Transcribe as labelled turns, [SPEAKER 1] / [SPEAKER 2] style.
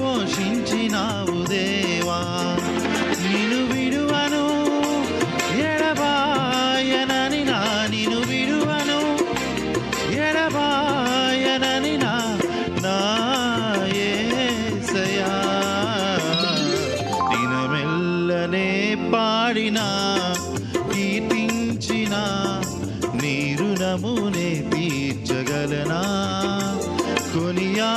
[SPEAKER 1] పోషించినావు దేవా. నిను విడువను ఎడబాయనని నా నిను విడువను ఎడబాయనని నా నా దినమెల్లనే పాడినా కీర్తించినా నీ నమునే తీర్చగలనా? కొనియా